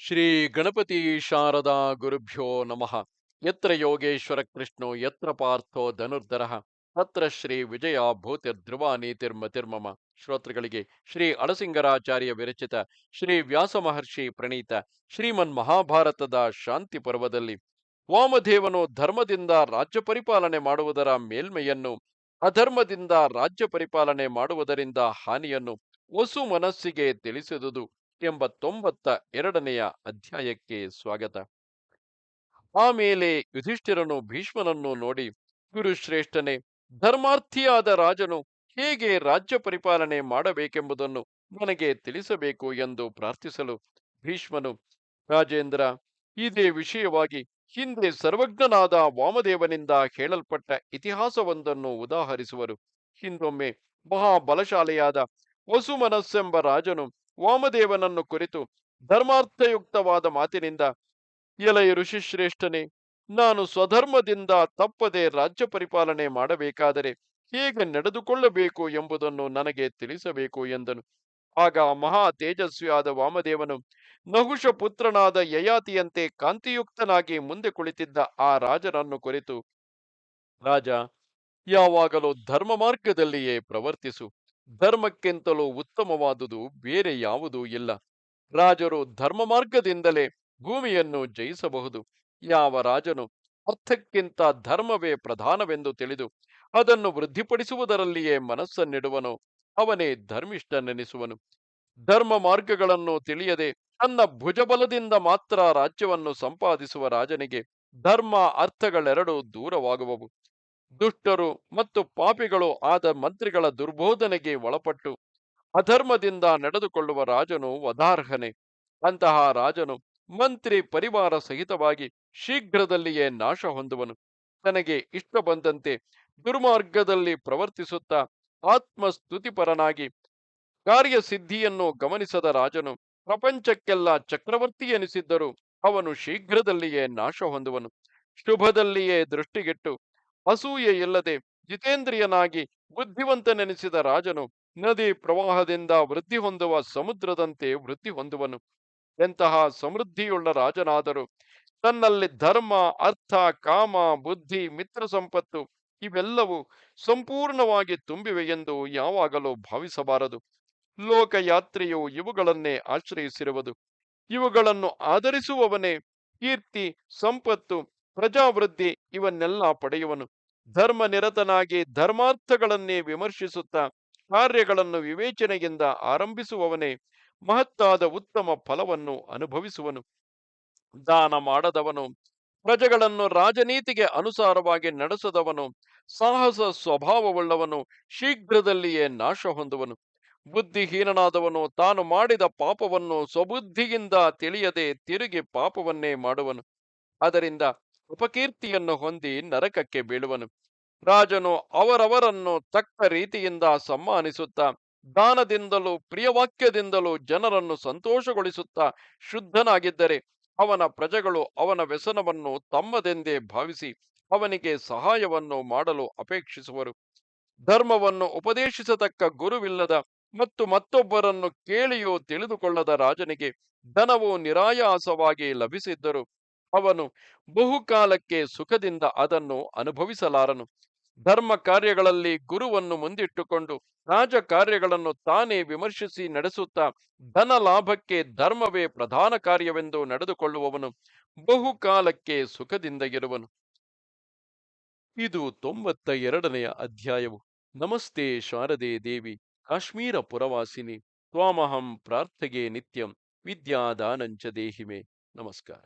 ಶ್ರೀ ಗಣಪತಿ ಶಾರದಾ ಗುರುಭ್ಯೋ ನಮಃ. ಯತ್ರ ಯೋಗೇಶ್ವರ ಕೃಷ್ಣೋ, ಯತ್ರ ಪಾರ್ಥೋ ಧನುರ್ಧರ ತತ್ರ ಶ್ರೀ ವಿಜಯ ಭೂತಿರ್ಧ್ರುವ ನೀತಿರ್ಮತಿರ್ಮಮ ಶ್ರೋತೃಗಳಿಗೆ ಶ್ರೀ ಅಳಸಿಂಗರಾಚಾರ್ಯ ವಿರಚಿತ ಶ್ರೀ ವ್ಯಾಸ ಮಹರ್ಷಿ ಪ್ರಣೀತ ಶ್ರೀಮನ್ ಮಹಾಭಾರತದ ಶಾಂತಿ ಪರ್ವದಲ್ಲಿ ವಾಮದೇವನು ಧರ್ಮದಿಂದ ರಾಜ್ಯ ಪರಿಪಾಲನೆ ಮಾಡುವುದರ ಮೇಲ್ಮೆಯನ್ನು, ಅಧರ್ಮದಿಂದ ರಾಜ್ಯ ಪರಿಪಾಲನೆ ಮಾಡುವುದರಿಂದ ಹಾನಿಯನ್ನು ವಸು ಮನಸ್ಸಿಗೆ ತಿಳಿಸಿದುದು. ಎಂಬ ತೊಂಬತ್ತ ಎರಡನೆಯ ಅಧ್ಯಾಯಕ್ಕೆ ಸ್ವಾಗತ. ಆಮೇಲೆ ಯುಧಿಷ್ಠಿರನು ಭೀಷ್ಮನನ್ನು ನೋಡಿ ಗುರುಶ್ರೇಷ್ಠನೇ ಧರ್ಮಾರ್ಥಿಯಾದ ರಾಜನು ಹೇಗೆ ರಾಜ್ಯ ಪರಿಪಾಲನೆ ಮಾಡಬೇಕೆಂಬುದನ್ನು ನನಗೆ ತಿಳಿಸಬೇಕು ಎಂದು ಪ್ರಾರ್ಥಿಸಲು ಭೀಷ್ಮನು, ರಾಜೇಂದ್ರ, ಇದೇ ವಿಷಯವಾಗಿ ಹಿಂದೆ ಸರ್ವಜ್ಞನಾದ ವಾಮದೇವನಿಂದ ಹೇಳಲ್ಪಟ್ಟ ಇತಿಹಾಸವೊಂದನ್ನು ಉದಾಹರಿಸುವರು. ಹಿಂದೊಮ್ಮೆ ಮಹಾಬಲಶಾಲಿಯಾದ ವಸುಮನಸ್ಸೆಂಬ ರಾಜನು ವಾಮದೇವನನ್ನು ಕುರಿತು ಧರ್ಮಾರ್ಥಯುಕ್ತವಾದ ಮಾತಿನಿಂದ, ಎಲೈ ಋಷಿಶ್ರೇಷ್ಠನೇ ನಾನು ಸ್ವಧರ್ಮದಿಂದ ತಪ್ಪದೆ ರಾಜ್ಯ ಪರಿಪಾಲನೆ ಮಾಡಬೇಕಾದರೆ ಹೇಗೆ ನಡೆದುಕೊಳ್ಳಬೇಕು ಎಂಬುದನ್ನು ನನಗೆ ತಿಳಿಸಬೇಕು ಎಂದನು. ಆಗ ಮಹಾ ತೇಜಸ್ವಿಯಾದ ವಾಮದೇವನು ನಹುಷ ಪುತ್ರನಾದ ಯಯಾತಿಯಂತೆ ಕಾಂತಿಯುಕ್ತನಾಗಿ ಮುಂದೆ ಕುಳಿತಿದ್ದ ಆ ರಾಜನನ್ನು ಕುರಿತು, ರಾಜ, ಯಾವಾಗಲೂ ಧರ್ಮ ಮಾರ್ಗದಲ್ಲಿಯೇ ಪ್ರವರ್ತಿಸು. ಧರ್ಮಕ್ಕಿಂತಲೂ ಉತ್ತಮವಾದುದು ಬೇರೆ ಯಾವುದೂ ಇಲ್ಲ. ರಾಜರು ಧರ್ಮ ಮಾರ್ಗದಿಂದಲೇ ಭೂಮಿಯನ್ನು ಜಯಿಸಬಹುದು. ಯಾವ ರಾಜನು ಅರ್ಥಕ್ಕಿಂತ ಧರ್ಮವೇ ಪ್ರಧಾನವೆಂದು ತಿಳಿದು ಅದನ್ನು ವೃದ್ಧಿಪಡಿಸುವುದರಲ್ಲಿಯೇ ಮನಸ್ಸನ್ನಿಡುವನು ಅವನೇ ಧರ್ಮಿಷ್ಠನೆನಿಸುವನು. ಧರ್ಮ ಮಾರ್ಗಗಳನ್ನು ತಿಳಿಯದೆ ತನ್ನ ಭುಜಬಲದಿಂದ ಮಾತ್ರ ರಾಜ್ಯವನ್ನು ಸಂಪಾದಿಸುವ ರಾಜನಿಗೆ ಧರ್ಮ ಅರ್ಥಗಳೆರಡೂ ದೂರವಾಗುವವು. ದುಷ್ಟರು ಮತ್ತು ಪಾಪಿಗಳು ಆದ ಮಂತ್ರಿಗಳ ದುರ್ಬೋಧನೆಗೆ ಒಳಪಟ್ಟು ಅಧರ್ಮದಿಂದ ನಡೆದುಕೊಳ್ಳುವ ರಾಜನು ವಧಾರ್ಹನೆ. ಅಂತಹ ರಾಜನು ಮಂತ್ರಿ ಪರಿವಾರ ಸಹಿತವಾಗಿ ಶೀಘ್ರದಲ್ಲಿಯೇ ನಾಶ ಹೊಂದುವನು. ತನಗೆ ಇಷ್ಟ ಬಂದಂತೆ ದುರ್ಮಾರ್ಗದಲ್ಲಿ ಪ್ರವರ್ತಿಸುತ್ತಾ ಆತ್ಮಸ್ತುತಿಪರನಾಗಿ ಕಾರ್ಯಸಿದ್ಧಿಯನ್ನು ಗಮನಿಸದ ರಾಜನು ಪ್ರಪಂಚಕ್ಕೆಲ್ಲ ಚಕ್ರವರ್ತಿ ಎನಿಸಿದ್ದರೂ ಅವನು ಶೀಘ್ರದಲ್ಲಿಯೇ ನಾಶ ಹೊಂದುವನು. ಶುಭದಲ್ಲಿಯೇ ದೃಷ್ಟಿಗೆಟ್ಟು ಅಸೂಯೆ ಇಲ್ಲದೆ ಜಿತೇಂದ್ರಿಯನಾಗಿ ಬುದ್ಧಿವಂತನೆನಿಸಿದ ರಾಜನು ನದಿ ಪ್ರವಾಹದಿಂದ ವೃದ್ಧಿ ಹೊಂದುವ ಸಮುದ್ರದಂತೆ ವೃದ್ಧಿ ಹೊಂದುವನು. ಎಂತಹ ಸಮೃದ್ಧಿಯುಳ್ಳ ರಾಜನಾದರೂ ತನ್ನಲ್ಲಿ ಧರ್ಮ, ಅರ್ಥ, ಕಾಮ, ಬುದ್ಧಿ, ಮಿತ್ರ ಸಂಪತ್ತು ಇವೆಲ್ಲವೂ ಸಂಪೂರ್ಣವಾಗಿ ತುಂಬಿವೆ ಎಂದು ಯಾವಾಗಲೂ ಭಾವಿಸಬಾರದು. ಲೋಕಯಾತ್ರೆಯು ಇವುಗಳನ್ನೇ ಆಶ್ರಯಿಸಿರುವುದು. ಇವುಗಳನ್ನು ಆಧರಿಸುವವನೇ ಕೀರ್ತಿ, ಸಂಪತ್ತು, ಪ್ರಜಾವೃದ್ಧಿ ಇವನ್ನೆಲ್ಲ ಪಡೆಯುವನು. ಧರ್ಮ ನಿರತನಾಗಿ ಧರ್ಮಾರ್ಥಗಳನ್ನೇ ವಿಮರ್ಶಿಸುತ್ತಾ ಕಾರ್ಯಗಳನ್ನು ವಿವೇಚನೆಯಿಂದ ಆರಂಭಿಸುವವನೇ ಮಹತ್ತಾದ ಉತ್ತಮ ಫಲವನ್ನು ಅನುಭವಿಸುವನು. ದಾನ ಮಾಡದವನು, ಪ್ರಜೆಗಳನ್ನು ರಾಜನೀತಿಗೆ ಅನುಸಾರವಾಗಿ ನಡೆಸದವನು, ಸಾಹಸ ಸ್ವಭಾವವುಳ್ಳವನು, ಶೀಘ್ರದಲ್ಲಿಯೇ ನಾಶ ಹೊಂದುವನು. ಬುದ್ಧಿಹೀನನಾದವನು ತಾನು ಮಾಡಿದ ಪಾಪವನ್ನು ಸ್ವಬುದ್ಧಿಯಿಂದ ತಿಳಿಯದೆ ತಿರುಗಿ ಪಾಪವನ್ನೇ ಮಾಡುವನು. ಅದರಿಂದ ಉಪಕೀರ್ತಿಯನ್ನು ಹೊಂದಿ ನರಕಕ್ಕೆ ಬೀಳುವನು. ರಾಜನು ಅವರವರನ್ನು ತಕ್ಕ ರೀತಿಯಿಂದ ಸಮ್ಮಾನಿಸುತ್ತಾ, ದಾನದಿಂದಲೂ ಪ್ರಿಯವಾಕ್ಯದಿಂದಲೂ ಜನರನ್ನು ಸಂತೋಷಗೊಳಿಸುತ್ತಾ ಶುದ್ಧನಾಗಿದ್ದರೆ ಅವನ ಪ್ರಜೆಗಳು ಅವನ ವ್ಯಸನವನ್ನು ತಮ್ಮದೆಂದೇ ಭಾವಿಸಿ ಅವನಿಗೆ ಸಹಾಯವನ್ನು ಮಾಡಲು ಅಪೇಕ್ಷಿಸುವರು. ಧರ್ಮವನ್ನು ಉಪದೇಶಿಸತಕ್ಕ ಗುರುವಿಲ್ಲದ ಮತ್ತು ಮತ್ತೊಬ್ಬರನ್ನು ಕೇಳಿಯೂ ತಿಳಿದುಕೊಳ್ಳದ ರಾಜನಿಗೆ ಧನವು ನಿರಾಯಾಸವಾಗಿ ಲಭಿಸಿದ್ದರು. ಅವನು ಬಹುಕಾಲಕ್ಕೆ ಸುಖದಿಂದ ಅದನ್ನು ಅನುಭವಿಸಲಾರನು. ಧರ್ಮ ಕಾರ್ಯಗಳಲ್ಲಿ ಗುರುವನ್ನು ಮುಂದಿಟ್ಟುಕೊಂಡು ರಾಜ ಕಾರ್ಯಗಳನ್ನು ತಾನೇ ವಿಮರ್ಶಿಸಿ ನಡೆಸುತ್ತಾ ಧನ ಲಾಭಕ್ಕೆ ಧರ್ಮವೇ ಪ್ರಧಾನ ಕಾರ್ಯವೆಂದು ನಡೆದುಕೊಳ್ಳುವವನು ಬಹುಕಾಲಕ್ಕೆ ಸುಖದಿಂದ ಇರುವನು. ಇದು ತೊಂಬತ್ತ ಎರಡನೆಯ ಅಧ್ಯಾಯವು. ನಮಸ್ತೆ ಶಾರದೆ ದೇವಿ. ಕಾಶ್ಮೀರ ಪುರವಾಸಿನಿ. ತ್ವಾಮಹಂ ಪ್ರಾರ್ಥಗೆ ನಿತ್ಯಂ. ವಿದ್ಯಾದಾನಂಚ ದೇಹಿಮೆ. ನಮಸ್ಕಾರ.